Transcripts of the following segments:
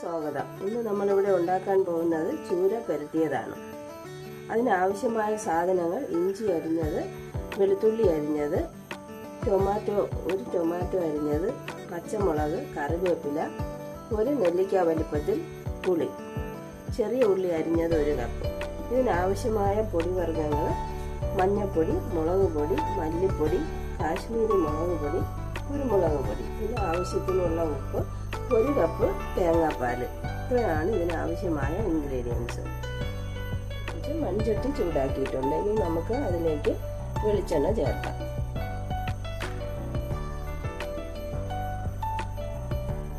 സ്വാഗതം. ഇന്ന് നമ്മളിവിടെ ഉണ്ടാക്കാൻ പോകുന്നത് ചൂര പരത്തിയതാണ്. അതിനാവശ്യമായ സാധനങ്ങൾ ഇഞ്ചി അരിഞ്ഞത് വെളുത്തുള്ളി അരിഞ്ഞത് ടൊമാറ്റോ ഒരു ടൊമാറ്റോ അരിഞ്ഞത് പച്ചമുളക് കറിവേപ്പില ഒരു നെല്ലിക്ക വലിപ്പത്തിൽ പുളി ചെറിയ ഉള്ളി അരിഞ്ഞത് ഒരു കപ്പ്. ഇതിനാവശ്യമായ പൊടിവർഗങ്ങൾ മഞ്ഞൾപ്പൊടി മുളക് പൊടി മല്ലിപ്പൊടി കാശ്മീരി മുളക് പൊടി കുരുമുളക് പൊടി ഇതിന് ആവശ്യത്തിനുള്ള ഉപ്പ് ഒരു കപ്പ് തേങ്ങാപ്പാൽ ഇത്രയാണ് ഇതിനാവശ്യമായ ഇൻഗ്രീഡിയൻസ് മൺചട്ടി ചൂടാക്കിയിട്ടുണ്ട്. ഇനി നമുക്ക് അതിലേക്ക് വെളിച്ചെണ്ണ ചേർക്കാം.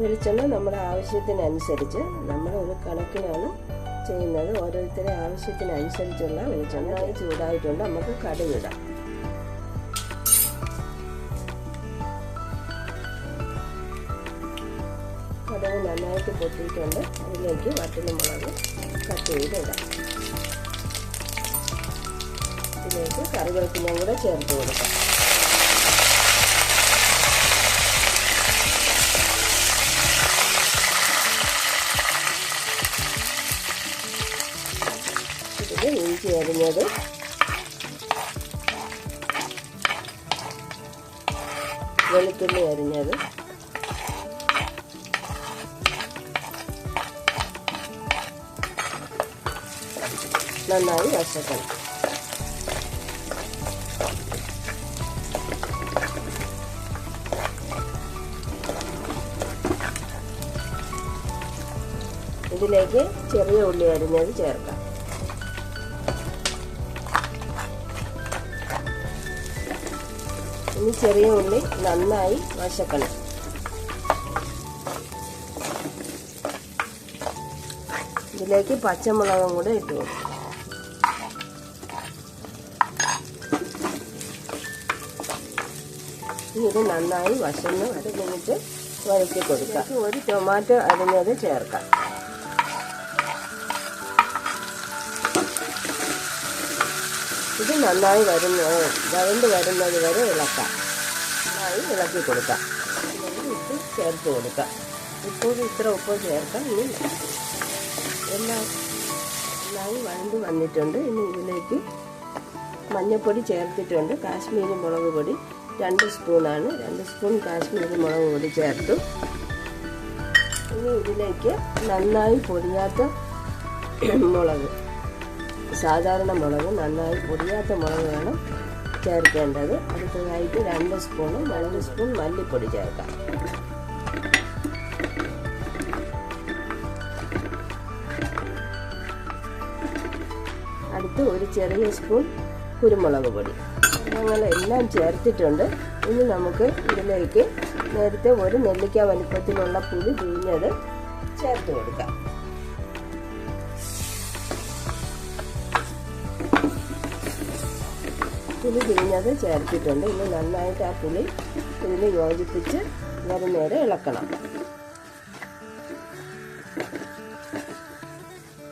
വെളിച്ചെണ്ണ നമ്മുടെ ആവശ്യത്തിനനുസരിച്ച് നമ്മൾ ഒരു കണക്കിനാണ് ചെയ്യുന്നത്. ഓരോരുത്തരുടെ ആവശ്യത്തിനനുസരിച്ചുള്ള വെളിച്ചെണ്ണ ചൂടായിട്ടുണ്ട്. നമുക്ക് കടുകിടാം. കടുക് നന്നായിട്ട് പൊട്ടിയിട്ടുണ്ട്. അതിലേക്ക് വറ്റലുമുളക് കട്ട് ചെയ്തിടാം ഇതിലേക്ക് കറിവേപ്പിലയും കൂടെ ചേർത്ത് കൊടുക്കാം. ഇതിൽ വെളുത്തുള്ളി അരിഞ്ഞത് നന്നായി വശക്കണം ഇതിലേക്ക് ചെറിയ ഉള്ളി അരിഞ്ഞത് ചേർക്കാം. ഇനി ചെറിയ ഉള്ളി നന്നായി വശക്കണം. ഇതിലേക്ക് പച്ചമുളകും കൂടെ ഇട്ട് കൊടുക്കും. ഇത് നന്നായി വശന്ന് അത് കഴിഞ്ഞിട്ട് വഴറ്റി കൊടുക്കാം. ഒരു ടൊമാറ്റോ അരിഞ്ഞത് ചേർക്കാം. ഇത് നന്നായി വരുന്ന വരണ്ട് വരുന്നത് വരെ ഇളക്കാം. നന്നായി ഇളക്കി കൊടുക്കാം. ഉപ്പ് ചേർത്ത് കൊടുക്കാം. ഉപ്പ് ഇത്ര ഉപ്പ് ചേർക്കാം. ഇനി എല്ലാം നന്നായി വഴണ്ട് വന്നിട്ടുണ്ട്. ഇനി ഇതിലേക്ക് മഞ്ഞൾപ്പൊടി ചേർത്തിട്ടുണ്ട്. കാശ്മീരി മുളക് പൊടി. രണ്ട് സ്പൂണാണ്. രണ്ട് സ്പൂൺ കാശ്മീരി മുളക് പൊടി ചേർത്തു. ഇനി ഇതിലേക്ക് നന്നായി പൊടിയാത്ത മുളക് സാധാരണ മുളക് നന്നായി പൊടിയാത്ത മുളക് വേണം ചേർക്കേണ്ടത്. അടുത്തതായിട്ട് രണ്ട് സ്പൂണ് രണ്ട് സ്പൂൺ മല്ലിപ്പൊടി ചേർക്കാം. അടുത്ത് ഒരു ചെറിയ സ്പൂൺ കുരുമുളക് പൊടി. ഞങ്ങളെല്ലാം ചേർത്തിട്ടുണ്ട്. ഇനി നമുക്ക് ഇതിലേക്ക് നേരത്തെ ഒരു നെല്ലിക്ക വലിപ്പത്തിലുള്ള പുളി പിഴിഞ്ഞത് ചേർത്ത് കൊടുക്കാം. പുളി പിഴിഞ്ഞത് ചേർത്തിട്ടുണ്ട്. ഇനി നന്നായിട്ട് ആ പുളി ഇതിൽ യോജിപ്പിച്ച് നേരെ ഇളക്കണം.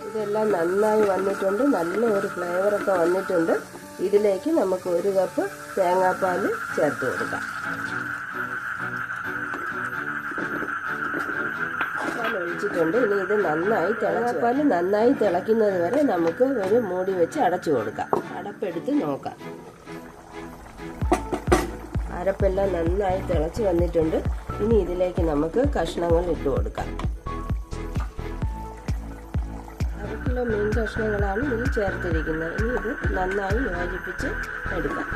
ഇതെല്ലാം നന്നായി വന്നിട്ടുണ്ട്. നല്ല ഒരു ഫ്ലേവറൊക്കെ വന്നിട്ടുണ്ട്. ഇതിലേക്ക് നമുക്ക് ഒരു കപ്പ് തേങ്ങാപ്പാൽ ചേർത്ത് കൊടുക്കാം. ഒഴിച്ചിട്ടുണ്ട്. ഇനി ഇത് നന്നായി തേങ്ങാപ്പാൽ നന്നായി തിളയ്ക്കുന്നത് വരെ നമുക്ക് ഒരു മൂടി വെച്ച് അടച്ചു കൊടുക്കാം. അടപ്പെടുത്ത് നോക്കാം. അരപ്പെല്ലാം നന്നായി തിളച്ച് വന്നിട്ടുണ്ട്. ഇനി ഇതിലേക്ക് നമുക്ക് കഷ്ണങ്ങൾ ഇട്ട് കൊടുക്കാം. കിലോ മീൻ കഷ്ണങ്ങളാണ് ഇതിൽ ചേർത്തിരിക്കുന്നത്. ഇനി ഇത് നന്നായി യോജിപ്പിച്ച് എടുക്കാം.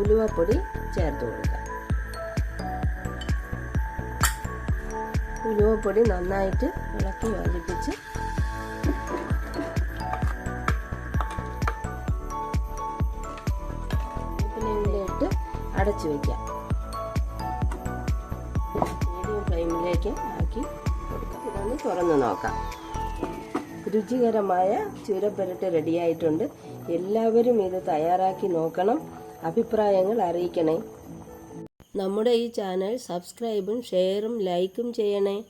ഉലുവപ്പൊടി ചേർത്ത് കൊടുക്കാം. ഉലുവപ്പൊടി നന്നായിട്ട് ഇളക്കി യോജിപ്പിച്ച് അടച്ചു വയ്ക്കാം ഫ്ലെയിമിലേക്ക് ആക്കി കൊടുക്കാം. ഇതൊന്ന് തുറന്ന് നോക്കാം. രുചികരമായ ചുരപ്പുരട്ട് റെഡിയായിട്ടുണ്ട്. എല്ലാവരും ഇത് തയ്യാറാക്കി നോക്കണം. അഭിപ്രായങ്ങൾ അറിയിക്കണേ. നമ്മുടെ ഈ ചാനൽ സബ്സ്ക്രൈബും ഷെയറും ലൈക്കും ചെയ്യണേ.